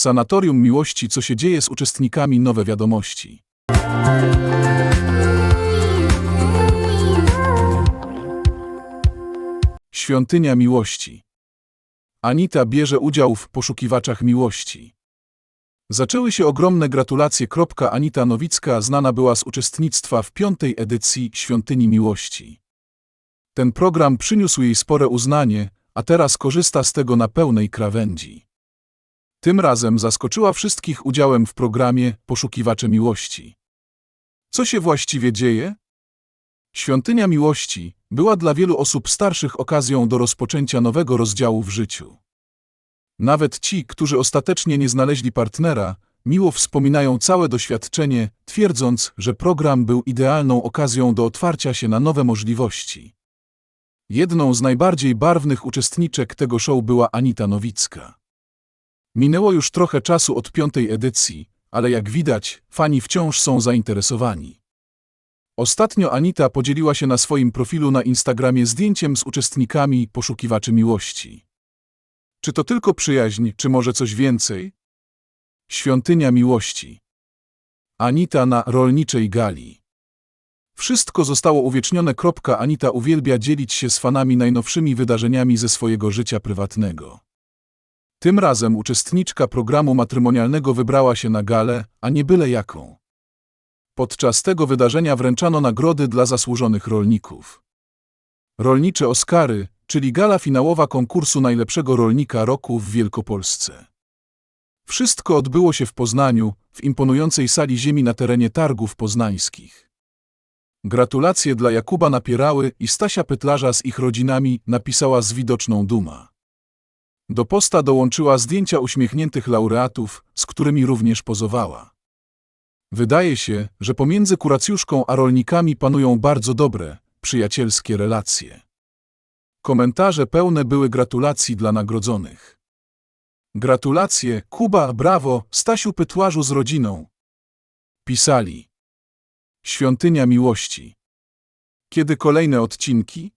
Sanatorium Miłości, co się dzieje z uczestnikami, nowe wiadomości. Świątynia Miłości. Anita bierze udział w poszukiwaczach miłości. Zaczęły się ogromne gratulacje. Anita Nowicka znana była z uczestnictwa w piątej edycji Świątyni Miłości. Ten program przyniósł jej spore uznanie, a teraz korzysta z tego na pełnej krawędzi. Tym razem zaskoczyła wszystkich udziałem w programie Poszukiwacze Miłości. Co się właściwie dzieje? Świątynia Miłości była dla wielu osób starszych okazją do rozpoczęcia nowego rozdziału w życiu. Nawet ci, którzy ostatecznie nie znaleźli partnera, miło wspominają całe doświadczenie, twierdząc, że program był idealną okazją do otwarcia się na nowe możliwości. Jedną z najbardziej barwnych uczestniczek tego show była Anita Nowicka. Minęło już trochę czasu od piątej edycji, ale jak widać, fani wciąż są zainteresowani. Ostatnio Anita podzieliła się na swoim profilu na Instagramie zdjęciem z uczestnikami poszukiwaczy miłości. Czy to tylko przyjaźń, czy może coś więcej? Świątynia miłości. Anita na rolniczej gali. Wszystko zostało uwiecznione. Anita uwielbia dzielić się z fanami najnowszymi wydarzeniami ze swojego życia prywatnego. Tym razem uczestniczka programu matrymonialnego wybrała się na galę, a nie byle jaką. Podczas tego wydarzenia wręczano nagrody dla zasłużonych rolników. Rolnicze Oscary, czyli gala finałowa konkursu najlepszego rolnika roku w Wielkopolsce. Wszystko odbyło się w Poznaniu, w imponującej sali ziemi na terenie targów poznańskich. Gratulacje dla Jakuba Napierały i Stasia Pytlarza z ich rodzinami napisała z widoczną duma. Do posta dołączyła zdjęcia uśmiechniętych laureatów, z którymi również pozowała. Wydaje się, że pomiędzy kuracjuszką a rolnikami panują bardzo dobre, przyjacielskie relacje. Komentarze pełne były gratulacji dla nagrodzonych. Gratulacje, Kuba, brawo, Stasiu Pytłażu z rodziną. Pisali. Świątynia Miłości. Kiedy kolejne odcinki?